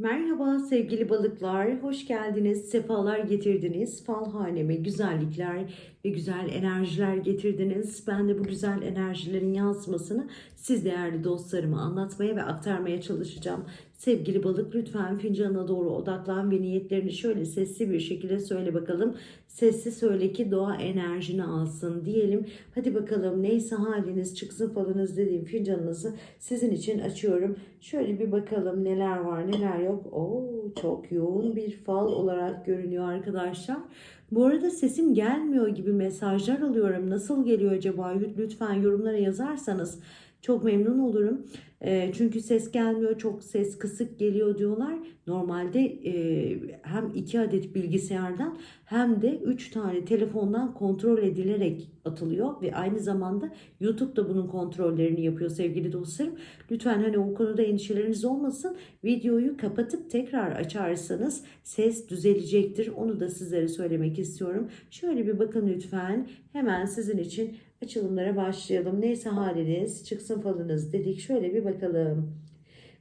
Merhaba sevgili balıklar, hoş geldiniz, sefalar getirdiniz. Fal haneme güzellikler ve güzel enerjiler getirdiniz. Ben de bu güzel enerjilerin yansımasını siz değerli dostlarıma anlatmaya ve aktarmaya çalışacağım. Sevgili balık lütfen fincanına doğru odaklan ve niyetlerini şöyle sesli bir şekilde söyle bakalım. Sesli söyle ki doğa enerjini alsın diyelim. Hadi bakalım neyse haliniz çıksın falınız dediğim fincanınızı sizin için açıyorum. Şöyle bir bakalım neler var neler yok. Oo çok yoğun bir fal olarak görünüyor arkadaşlar. Bu arada sesim gelmiyor gibi mesajlar alıyorum. Nasıl geliyor acaba? Lütfen yorumlara yazarsanız çok memnun olurum. E, çünkü ses gelmiyor, çok ses kısık geliyor diyorlar. Normalde e, hem iki adet bilgisayardan hem de üç tane telefondan kontrol edilerek atılıyor ve aynı zamanda YouTube da bunun kontrollerini yapıyor sevgili dostlarım. Lütfen hani o konuda endişeleriniz olmasın. Videoyu kapatıp tekrar açarsanız ses düzelecektir. Onu da sizlere söylemek istiyorum. Şöyle bir bakın lütfen. Hemen sizin için açılımlara başlayalım. Neyse haliniz çıksın falınız dedik. Şöyle bir bakalım.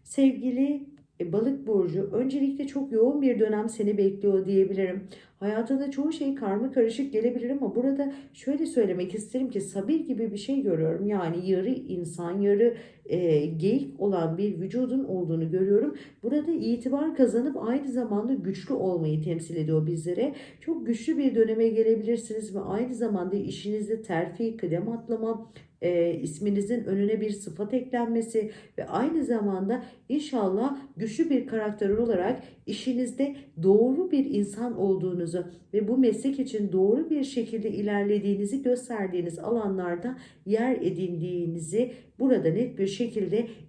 Sevgili e, balık burcu öncelikle çok yoğun bir dönem seni bekliyor diyebilirim. Hayatında çoğu şey karma karışık gelebilir ama burada şöyle söylemek isterim ki sabir gibi bir şey görüyorum. Yani yarı insan yarı e, geyik olan bir vücudun olduğunu görüyorum. Burada itibar kazanıp aynı zamanda güçlü olmayı temsil ediyor bizlere. Çok güçlü bir döneme gelebilirsiniz ve aynı zamanda işinizde terfi, kıdem atlama, e, isminizin önüne bir sıfat eklenmesi ve aynı zamanda inşallah güçlü bir karakter olarak işinizde doğru bir insan olduğunuzu ve bu meslek için doğru bir şekilde ilerlediğinizi gösterdiğiniz alanlarda yer edindiğinizi burada net bir şekilde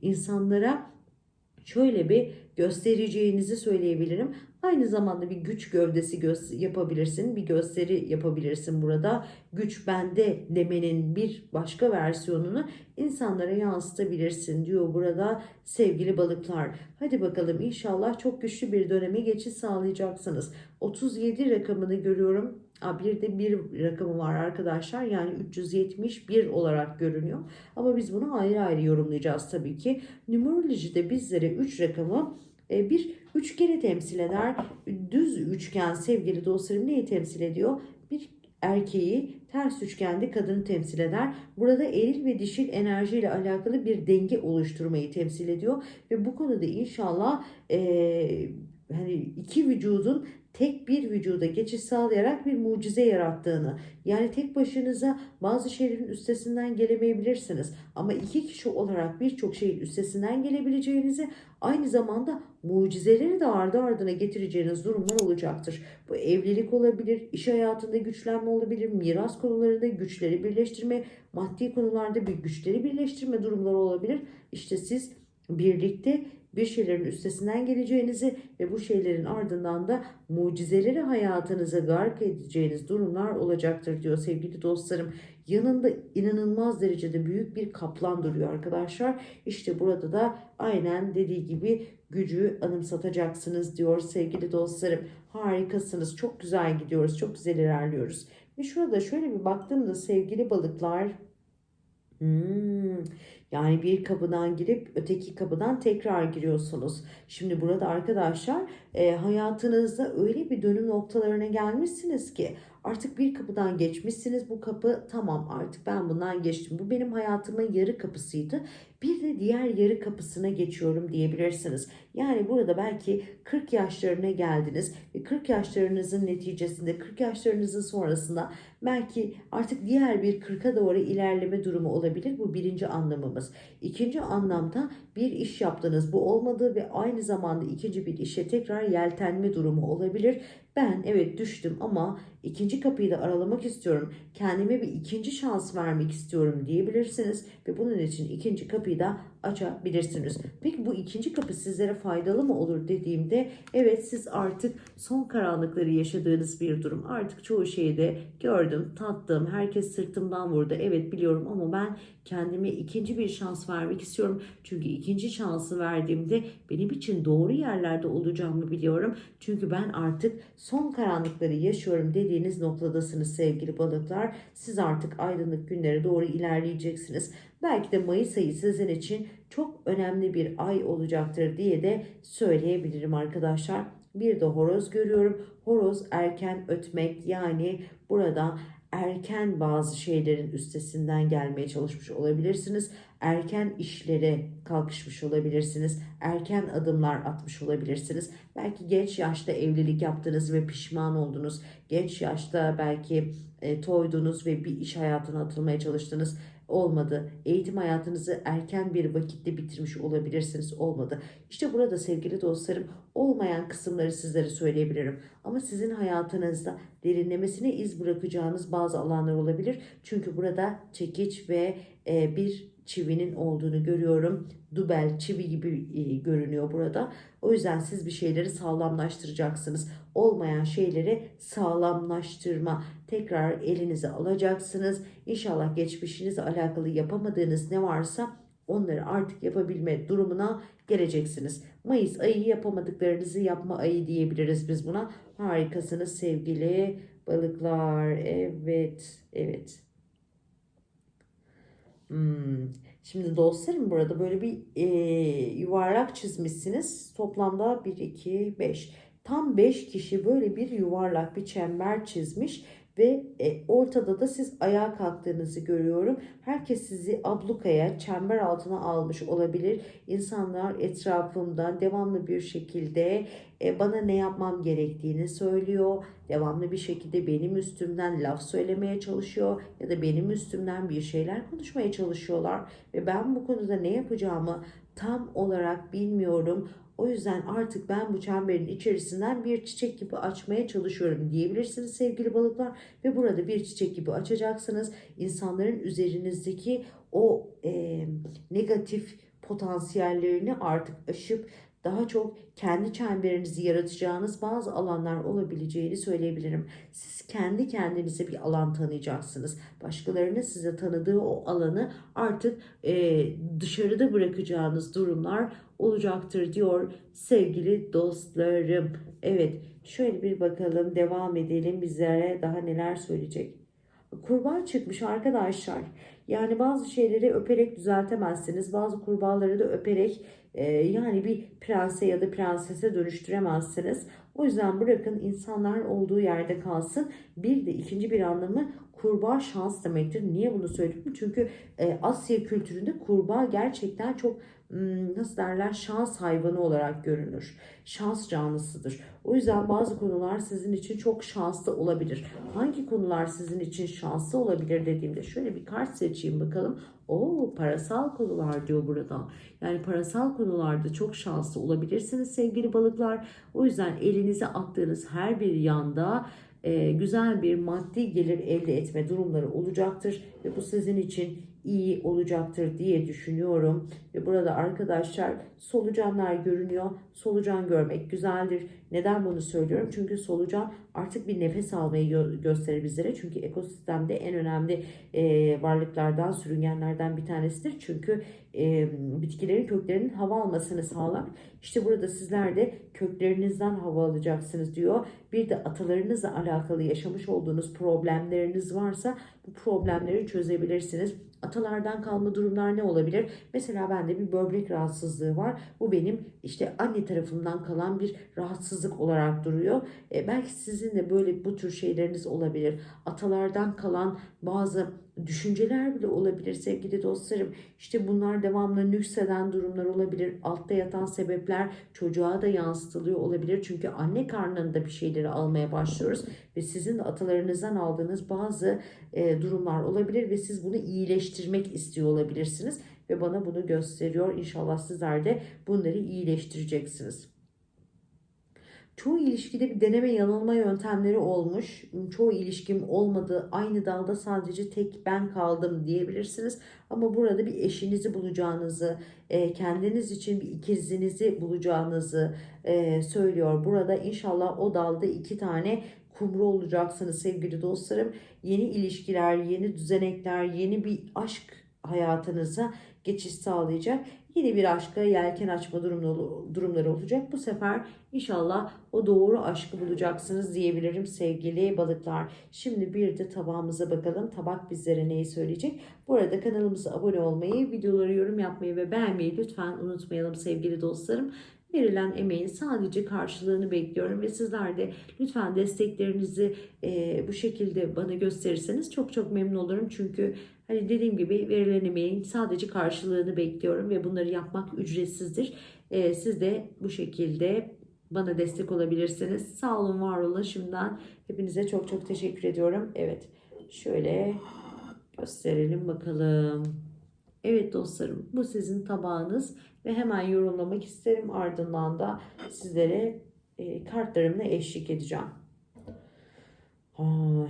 insanlara şöyle bir göstereceğinizi söyleyebilirim. Aynı zamanda bir güç gövdesi gö- yapabilirsin, bir gösteri yapabilirsin burada. Güç bende demenin bir başka versiyonunu insanlara yansıtabilirsin diyor burada sevgili balıklar. Hadi bakalım inşallah çok güçlü bir döneme geçiş sağlayacaksınız. 37 rakamını görüyorum. Aa, bir de bir rakamı var arkadaşlar. Yani 371 olarak görünüyor. Ama biz bunu ayrı ayrı yorumlayacağız tabii ki. Numerolojide bizlere 3 rakamı e, bir üçgeni temsil eder. Düz üçgen sevgili dostlarım neyi temsil ediyor? Bir erkeği ters üçgende kadını temsil eder. Burada eril ve dişil enerjiyle alakalı bir denge oluşturmayı temsil ediyor ve bu konuda inşallah e, hani iki vücudun tek bir vücuda geçiş sağlayarak bir mucize yarattığını yani tek başınıza bazı şeylerin üstesinden gelemeyebilirsiniz ama iki kişi olarak birçok şeyin üstesinden gelebileceğinizi aynı zamanda mucizeleri de ardı ardına getireceğiniz durumlar olacaktır. Bu evlilik olabilir, iş hayatında güçlenme olabilir, miras konularında güçleri birleştirme, maddi konularda bir güçleri birleştirme durumları olabilir. İşte siz birlikte bir şeylerin üstesinden geleceğinizi ve bu şeylerin ardından da mucizeleri hayatınıza gark edeceğiniz durumlar olacaktır diyor sevgili dostlarım. Yanında inanılmaz derecede büyük bir kaplan duruyor arkadaşlar. İşte burada da aynen dediği gibi gücü anımsatacaksınız diyor sevgili dostlarım. Harikasınız. Çok güzel gidiyoruz. Çok güzel ilerliyoruz. Ve şurada şöyle bir baktığımda sevgili balıklar Hmm, yani bir kapıdan girip öteki kapıdan tekrar giriyorsunuz. Şimdi burada arkadaşlar e, hayatınızda öyle bir dönüm noktalarına gelmişsiniz ki artık bir kapıdan geçmişsiniz. Bu kapı tamam artık ben bundan geçtim. Bu benim hayatımın yarı kapısıydı. Bir de diğer yarı kapısına geçiyorum diyebilirsiniz. Yani burada belki 40 yaşlarına geldiniz ve 40 yaşlarınızın neticesinde 40 yaşlarınızın sonrasında belki artık diğer bir 40'a doğru ilerleme durumu olabilir. Bu birinci anlamımız. İkinci anlamda bir iş yaptınız. Bu olmadı ve aynı zamanda ikinci bir işe tekrar yeltenme durumu olabilir. Ben evet düştüm ama ikinci kapıyı da aralamak istiyorum. Kendime bir ikinci şans vermek istiyorum diyebilirsiniz ve bunun için ikinci kapıyı da açabilirsiniz. Peki bu ikinci kapı sizlere faydalı mı olur dediğimde evet siz artık son karanlıkları yaşadığınız bir durum. Artık çoğu şeyi de gördüm, tattım. Herkes sırtımdan vurdu. Evet biliyorum ama ben kendime ikinci bir şans vermek istiyorum. Çünkü ikinci şansı verdiğimde benim için doğru yerlerde olacağımı biliyorum. Çünkü ben artık son karanlıkları yaşıyorum dediğim istediğiniz noktadasınız sevgili balıklar. Siz artık aydınlık günlere doğru ilerleyeceksiniz. Belki de Mayıs ayı sizin için çok önemli bir ay olacaktır diye de söyleyebilirim arkadaşlar. Bir de horoz görüyorum. Horoz erken ötmek yani burada erken bazı şeylerin üstesinden gelmeye çalışmış olabilirsiniz. Erken işlere kalkışmış olabilirsiniz. Erken adımlar atmış olabilirsiniz. Belki genç yaşta evlilik yaptınız ve pişman oldunuz. Genç yaşta belki e, toydunuz ve bir iş hayatına atılmaya çalıştınız olmadı. Eğitim hayatınızı erken bir vakitte bitirmiş olabilirsiniz olmadı. İşte burada sevgili dostlarım olmayan kısımları sizlere söyleyebilirim. Ama sizin hayatınızda derinlemesine iz bırakacağınız bazı alanlar olabilir. Çünkü burada çekiç ve e, bir çivinin olduğunu görüyorum. Dubel çivi gibi e, görünüyor burada. O yüzden siz bir şeyleri sağlamlaştıracaksınız. Olmayan şeyleri sağlamlaştırma tekrar elinize alacaksınız. İnşallah geçmişinizle alakalı yapamadığınız ne varsa onları artık yapabilme durumuna geleceksiniz. Mayıs ayı yapamadıklarınızı yapma ayı diyebiliriz biz buna. Harikasınız sevgili balıklar. Evet, evet. Hmm. Şimdi dostlarım burada böyle bir e, yuvarlak çizmişsiniz. Toplamda 1, 2, 5. Tam 5 kişi böyle bir yuvarlak bir çember çizmiş ve e, ortada da siz ayağa kalktığınızı görüyorum. Herkes sizi ablukaya, çember altına almış olabilir. İnsanlar etrafımda devamlı bir şekilde e, bana ne yapmam gerektiğini söylüyor. Devamlı bir şekilde benim üstümden laf söylemeye çalışıyor ya da benim üstümden bir şeyler konuşmaya çalışıyorlar ve ben bu konuda ne yapacağımı tam olarak bilmiyorum. O yüzden artık ben bu çemberin içerisinden bir çiçek gibi açmaya çalışıyorum diyebilirsiniz sevgili balıklar. Ve burada bir çiçek gibi açacaksınız. İnsanların üzerinizdeki o e, negatif potansiyellerini artık aşıp daha çok kendi çemberinizi yaratacağınız bazı alanlar olabileceğini söyleyebilirim. Siz kendi kendinize bir alan tanıyacaksınız. Başkalarının size tanıdığı o alanı artık e, dışarıda bırakacağınız durumlar olacaktır diyor sevgili dostlarım. Evet şöyle bir bakalım devam edelim bizlere daha neler söyleyecek. Kurban çıkmış arkadaşlar. Yani bazı şeyleri öperek düzeltemezsiniz. Bazı kurbağaları da öperek e, yani bir prense ya da prensese dönüştüremezsiniz. O yüzden bırakın insanlar olduğu yerde kalsın. Bir de ikinci bir anlamı kurbağa şans demektir. Niye bunu söylüyorum? Çünkü e, Asya kültüründe kurbağa gerçekten çok nasıl derler şans hayvanı olarak görünür. Şans canlısıdır. O yüzden bazı konular sizin için çok şanslı olabilir. Hangi konular sizin için şanslı olabilir dediğimde şöyle bir kart seçeyim bakalım. O parasal konular diyor burada. Yani parasal konularda çok şanslı olabilirsiniz sevgili balıklar. O yüzden elinize attığınız her bir yanda e, güzel bir maddi gelir elde etme durumları olacaktır ve bu sizin için iyi olacaktır diye düşünüyorum. Ve burada arkadaşlar solucanlar görünüyor. Solucan görmek güzeldir. Neden bunu söylüyorum? Çünkü solucan artık bir nefes almayı gö- gösterir bizlere. Çünkü ekosistemde en önemli e, varlıklardan, sürüngenlerden bir tanesidir. Çünkü e, bitkilerin köklerinin hava almasını sağlar. İşte burada sizler de köklerinizden hava alacaksınız diyor. Bir de atalarınızla alakalı yaşamış olduğunuz problemleriniz varsa bu problemleri çözebilirsiniz. Atalardan kalma durumlar ne olabilir? Mesela bende bir böbrek rahatsızlığı var. Bu benim işte anne tarafından kalan bir rahatsızlık olarak duruyor. E, belki sizin de böyle bu tür şeyleriniz olabilir. Atalardan kalan bazı düşünceler bile olabilir sevgili dostlarım. İşte bunlar devamlı nükseden durumlar olabilir. Altta yatan sebepler çocuğa da yansıtılıyor olabilir. Çünkü anne karnında bir şeyleri almaya başlıyoruz ve sizin de atalarınızdan aldığınız bazı e, durumlar olabilir ve siz bunu iyileştirmek istiyor olabilirsiniz ve bana bunu gösteriyor. İnşallah sizler de bunları iyileştireceksiniz. Çoğu ilişkide bir deneme yanılma yöntemleri olmuş. Çoğu ilişkim olmadı. Aynı dalda sadece tek ben kaldım diyebilirsiniz. Ama burada bir eşinizi bulacağınızı, e, kendiniz için bir ikizinizi bulacağınızı e, söylüyor. Burada inşallah o dalda iki tane kumru olacaksınız sevgili dostlarım. Yeni ilişkiler, yeni düzenekler, yeni bir aşk hayatınıza geçiş sağlayacak. Yeni bir aşka yelken açma durumları, olacak. Bu sefer inşallah o doğru aşkı bulacaksınız diyebilirim sevgili balıklar. Şimdi bir de tabağımıza bakalım. Tabak bizlere neyi söyleyecek? Bu arada kanalımıza abone olmayı, videoları yorum yapmayı ve beğenmeyi lütfen unutmayalım sevgili dostlarım. Verilen emeğin sadece karşılığını bekliyorum ve sizler de lütfen desteklerinizi e, bu şekilde bana gösterirseniz çok çok memnun olurum. Çünkü hani dediğim gibi verilen emeğin sadece karşılığını bekliyorum ve bunları yapmak ücretsizdir. E, siz de bu şekilde bana destek olabilirsiniz. Sağ olun, var olun. Şimdiden hepinize çok çok teşekkür ediyorum. Evet, şöyle gösterelim bakalım. Evet dostlarım, bu sizin tabağınız ve hemen yorumlamak isterim. Ardından da sizlere e, kartlarımla eşlik edeceğim.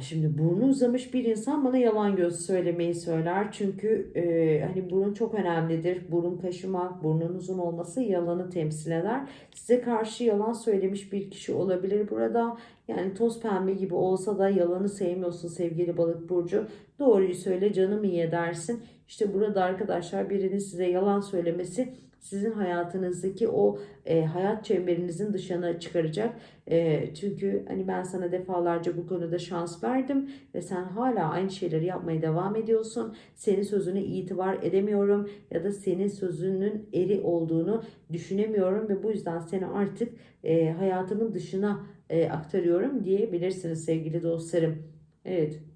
Şimdi burnu uzamış bir insan bana yalan göz söylemeyi söyler. Çünkü e, hani burun çok önemlidir. Burun kaşımak, burnun uzun olması yalanı temsil eder. Size karşı yalan söylemiş bir kişi olabilir burada. Yani toz pembe gibi olsa da yalanı sevmiyorsun sevgili balık burcu. Doğruyu söyle canım iyi edersin. İşte burada arkadaşlar birinin size yalan söylemesi sizin hayatınızdaki o e, hayat çemberinizin dışına çıkaracak. E, çünkü hani ben sana defalarca bu konuda şans verdim ve sen hala aynı şeyleri yapmaya devam ediyorsun. Senin sözüne itibar edemiyorum ya da senin sözünün eri olduğunu düşünemiyorum ve bu yüzden seni artık e, hayatımın dışına e, aktarıyorum diyebilirsiniz sevgili dostlarım. Evet.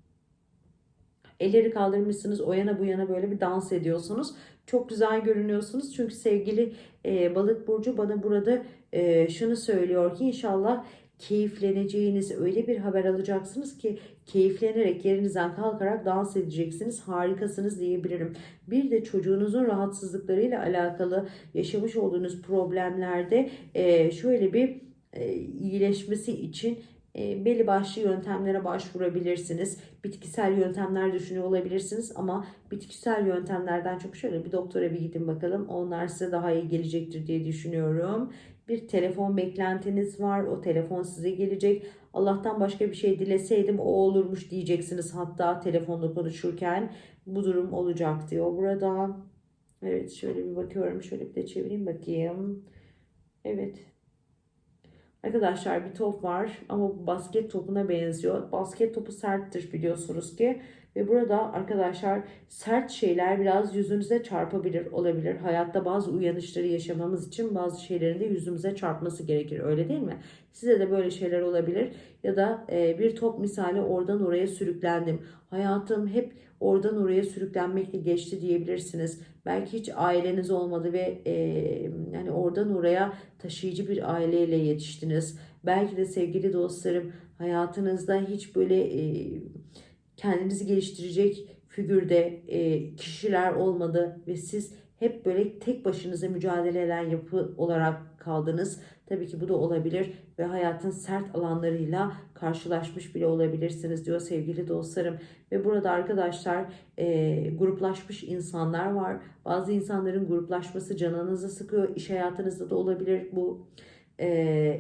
Elleri kaldırmışsınız o yana bu yana böyle bir dans ediyorsunuz. Çok güzel görünüyorsunuz. Çünkü sevgili e, balık burcu bana burada e, şunu söylüyor ki inşallah keyifleneceğiniz öyle bir haber alacaksınız ki keyiflenerek yerinizden kalkarak dans edeceksiniz. Harikasınız diyebilirim. Bir de çocuğunuzun rahatsızlıklarıyla alakalı yaşamış olduğunuz problemlerde e, şöyle bir e, iyileşmesi için e, belli başlı yöntemlere başvurabilirsiniz. Bitkisel yöntemler düşünüyor olabilirsiniz ama bitkisel yöntemlerden çok şöyle bir doktora bir gidin bakalım. Onlar size daha iyi gelecektir diye düşünüyorum. Bir telefon beklentiniz var. O telefon size gelecek. Allah'tan başka bir şey dileseydim o olurmuş diyeceksiniz. Hatta telefonda konuşurken bu durum olacak diyor burada. Evet şöyle bir bakıyorum. Şöyle bir de çevireyim bakayım. Evet Arkadaşlar bir top var ama basket topuna benziyor. Basket topu serttir biliyorsunuz ki. Ve burada arkadaşlar sert şeyler biraz yüzünüze çarpabilir olabilir. Hayatta bazı uyanışları yaşamamız için bazı şeylerin de yüzümüze çarpması gerekir öyle değil mi? Size de böyle şeyler olabilir. Ya da e, bir top misali oradan oraya sürüklendim. Hayatım hep oradan oraya sürüklenmekle geçti diyebilirsiniz. Belki hiç aileniz olmadı ve e, yani oradan oraya taşıyıcı bir aileyle yetiştiniz. Belki de sevgili dostlarım hayatınızda hiç böyle e, kendinizi geliştirecek figürde e, kişiler olmadı ve siz hep böyle tek başınıza mücadele eden yapı olarak kaldınız. Tabii ki bu da olabilir ve hayatın sert alanlarıyla karşılaşmış bile olabilirsiniz diyor sevgili dostlarım. Ve burada arkadaşlar e, gruplaşmış insanlar var. Bazı insanların gruplaşması canınızı sıkıyor. İş hayatınızda da olabilir bu. E,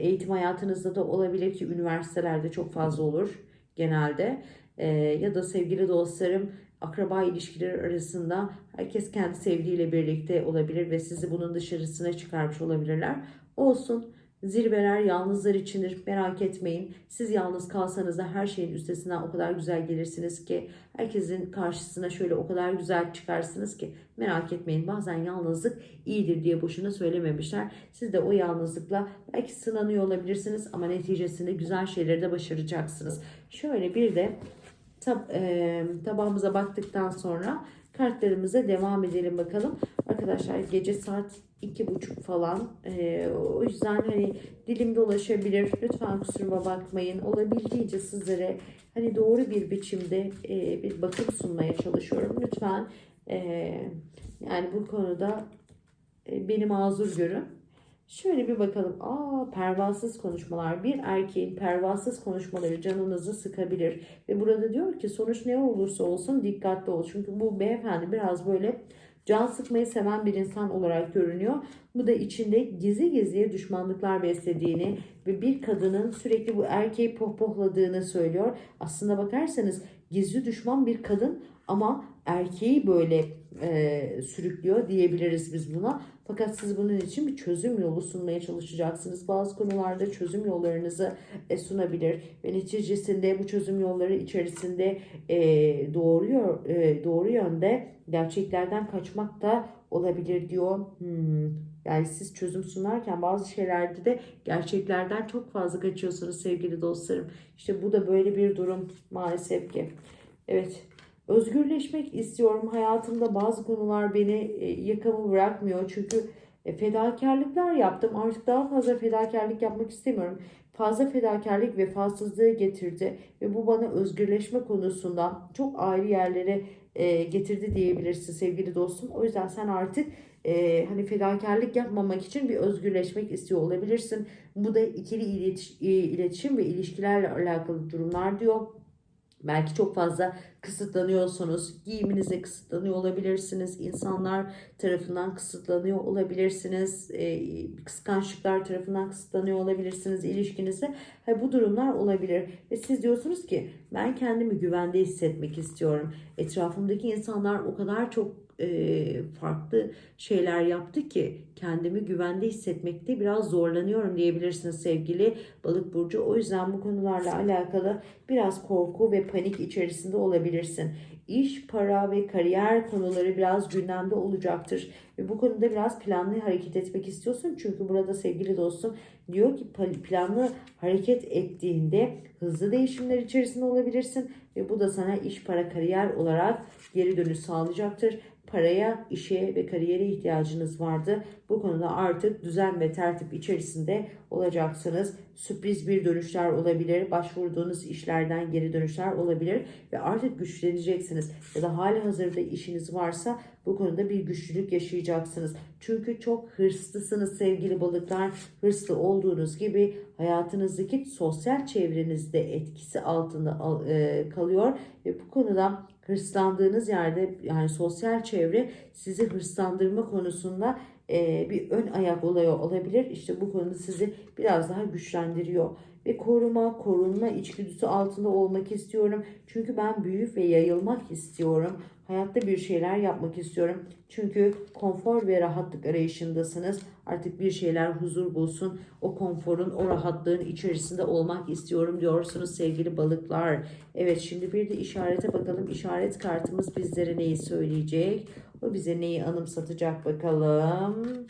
eğitim hayatınızda da olabilir ki üniversitelerde çok fazla olur genelde. E, ya da sevgili dostlarım akraba ilişkileri arasında herkes kendi sevdiğiyle birlikte olabilir ve sizi bunun dışarısına çıkarmış olabilirler. Olsun. Zirveler yalnızlar içindir. Merak etmeyin. Siz yalnız kalsanız da her şeyin üstesinden o kadar güzel gelirsiniz ki herkesin karşısına şöyle o kadar güzel çıkarsınız ki merak etmeyin. Bazen yalnızlık iyidir diye boşuna söylememişler. Siz de o yalnızlıkla belki sınanıyor olabilirsiniz ama neticesinde güzel şeyleri de başaracaksınız. Şöyle bir de tab e, tabağımıza baktıktan sonra kartlarımıza devam edelim bakalım. Arkadaşlar gece saat iki buçuk falan. E, o yüzden hani dilim dolaşabilir. Lütfen kusuruma bakmayın. Olabildiğince sizlere hani doğru bir biçimde e, bir bakım sunmaya çalışıyorum. Lütfen e, yani bu konuda e, beni mazur görün. Şöyle bir bakalım. Aa pervasız konuşmalar. Bir erkeğin pervasız konuşmaları canınızı sıkabilir. Ve burada diyor ki sonuç ne olursa olsun dikkatli ol. Çünkü bu beyefendi biraz böyle can sıkmayı seven bir insan olarak görünüyor. Bu da içinde gizli gizliye düşmanlıklar beslediğini ve bir kadının sürekli bu erkeği pohpohladığını söylüyor. Aslında bakarsanız gizli düşman bir kadın ama erkeği böyle e, sürüklüyor diyebiliriz biz buna. Fakat siz bunun için bir çözüm yolu sunmaya çalışacaksınız. Bazı konularda çözüm yollarınızı e, sunabilir ve neticesinde bu çözüm yolları içerisinde e, doğru e, doğru yönde gerçeklerden kaçmak da olabilir diyor. Hmm. Yani siz çözüm sunarken bazı şeylerde de gerçeklerden çok fazla kaçıyorsunuz sevgili dostlarım. İşte bu da böyle bir durum maalesef ki. Evet. Özgürleşmek istiyorum. Hayatımda bazı konular beni e, yakamı bırakmıyor. Çünkü e, fedakarlıklar yaptım. Artık daha fazla fedakarlık yapmak istemiyorum. Fazla fedakarlık vefasızlığı getirdi ve bu bana özgürleşme konusunda çok ayrı yerlere e, getirdi diyebilirsin sevgili dostum. O yüzden sen artık e, hani fedakarlık yapmamak için bir özgürleşmek istiyor olabilirsin. Bu da ikili iletiş- iletişim ve ilişkilerle alakalı durumlar diyor. Belki çok fazla kısıtlanıyorsunuz. Giyiminize kısıtlanıyor olabilirsiniz. İnsanlar tarafından kısıtlanıyor olabilirsiniz. E, kıskançlıklar tarafından kısıtlanıyor olabilirsiniz ilişkinizde. Ha, bu durumlar olabilir. Ve siz diyorsunuz ki ben kendimi güvende hissetmek istiyorum. Etrafımdaki insanlar o kadar çok e, farklı şeyler yaptı ki kendimi güvende hissetmekte biraz zorlanıyorum diyebilirsiniz sevgili balık burcu. O yüzden bu konularla alakalı biraz korku ve panik içerisinde olabilirsin. İş, para ve kariyer konuları biraz gündemde olacaktır. Ve bu konuda biraz planlı hareket etmek istiyorsun. Çünkü burada sevgili dostum diyor ki planlı hareket ettiğinde hızlı değişimler içerisinde olabilirsin. Ve bu da sana iş, para, kariyer olarak geri dönüş sağlayacaktır paraya, işe ve kariyere ihtiyacınız vardı. Bu konuda artık düzen ve tertip içerisinde olacaksınız. Sürpriz bir dönüşler olabilir. Başvurduğunuz işlerden geri dönüşler olabilir ve artık güçleneceksiniz. Ya da hali hazırda işiniz varsa bu konuda bir güçlülük yaşayacaksınız. Çünkü çok hırslısınız sevgili balıklar. Hırslı olduğunuz gibi hayatınızdaki sosyal çevrenizde etkisi altında e, kalıyor ve bu konuda hırslandığınız yerde yani sosyal çevre sizi hırslandırma konusunda e, bir ön ayak oluyor olabilir. İşte bu konuda sizi biraz daha güçlendiriyor ve koruma, korunma içgüdüsü altında olmak istiyorum. Çünkü ben büyük ve yayılmak istiyorum. Hayatta bir şeyler yapmak istiyorum. Çünkü konfor ve rahatlık arayışındasınız. Artık bir şeyler huzur bulsun. O konforun, o rahatlığın içerisinde olmak istiyorum diyorsunuz sevgili balıklar. Evet şimdi bir de işarete bakalım. İşaret kartımız bizlere neyi söyleyecek? O bize neyi anımsatacak bakalım.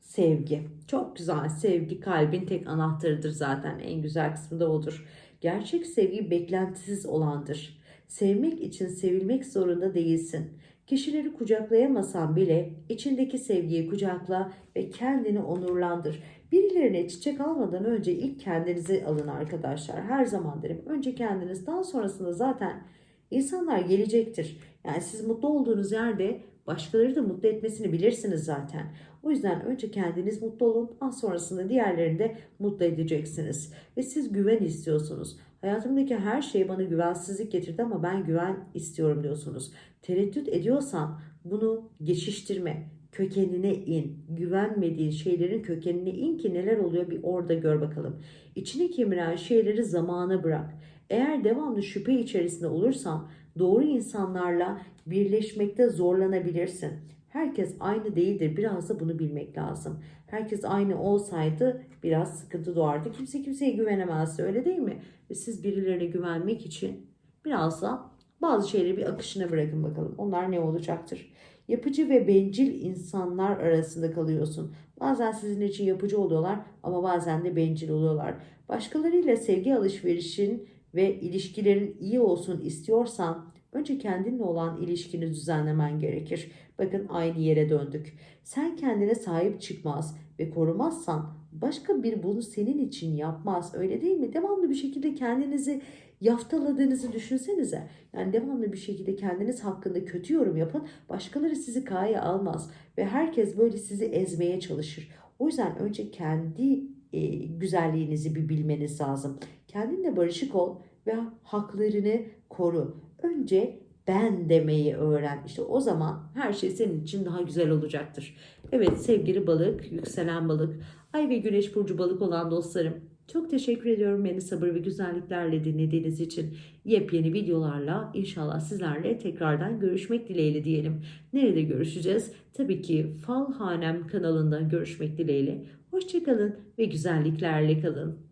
Sevgi. Çok güzel. Sevgi kalbin tek anahtarıdır zaten. En güzel kısmı da odur. Gerçek sevgi beklentisiz olandır. Sevmek için sevilmek zorunda değilsin. Kişileri kucaklayamasan bile içindeki sevgiyi kucakla ve kendini onurlandır. Birilerine çiçek almadan önce ilk kendinizi alın arkadaşlar. Her zaman derim. Önce kendiniz daha sonrasında zaten insanlar gelecektir. Yani siz mutlu olduğunuz yerde başkaları da mutlu etmesini bilirsiniz zaten. O yüzden önce kendiniz mutlu olun. Daha sonrasında diğerlerini de mutlu edeceksiniz. Ve siz güven istiyorsunuz. Hayatımdaki her şey bana güvensizlik getirdi ama ben güven istiyorum diyorsunuz. Tereddüt ediyorsan bunu geçiştirme. Kökenine in. Güvenmediğin şeylerin kökenine in ki neler oluyor bir orada gör bakalım. İçini kemiren şeyleri zamana bırak. Eğer devamlı şüphe içerisinde olursan doğru insanlarla birleşmekte zorlanabilirsin. Herkes aynı değildir. Biraz da bunu bilmek lazım. Herkes aynı olsaydı biraz sıkıntı doğardı. Kimse kimseye güvenemezdi öyle değil mi? Ve siz birilerine güvenmek için biraz da bazı şeyleri bir akışına bırakın bakalım. Onlar ne olacaktır? Yapıcı ve bencil insanlar arasında kalıyorsun. Bazen sizin için yapıcı oluyorlar ama bazen de bencil oluyorlar. Başkalarıyla sevgi alışverişin ve ilişkilerin iyi olsun istiyorsan önce kendinle olan ilişkini düzenlemen gerekir. Bakın aynı yere döndük. Sen kendine sahip çıkmaz ve korumazsan başka bir bunu senin için yapmaz. Öyle değil mi? Devamlı bir şekilde kendinizi yaftaladığınızı düşünsenize. Yani devamlı bir şekilde kendiniz hakkında kötü yorum yapın. Başkaları sizi kaya almaz ve herkes böyle sizi ezmeye çalışır. O yüzden önce kendi e, güzelliğinizi bir bilmeniz lazım. Kendinle barışık ol ve haklarını koru. Önce ben demeyi öğren. İşte o zaman her şey senin için daha güzel olacaktır. Evet sevgili balık, yükselen balık, ay ve güneş burcu balık olan dostlarım Çok teşekkür ediyorum beni sabır ve güzelliklerle dinlediğiniz için. Yepyeni videolarla inşallah sizlerle tekrardan görüşmek dileğiyle diyelim. Nerede görüşeceğiz? Tabii ki Fal Hanem kanalında görüşmek dileğiyle. Hoşçakalın ve güzelliklerle kalın.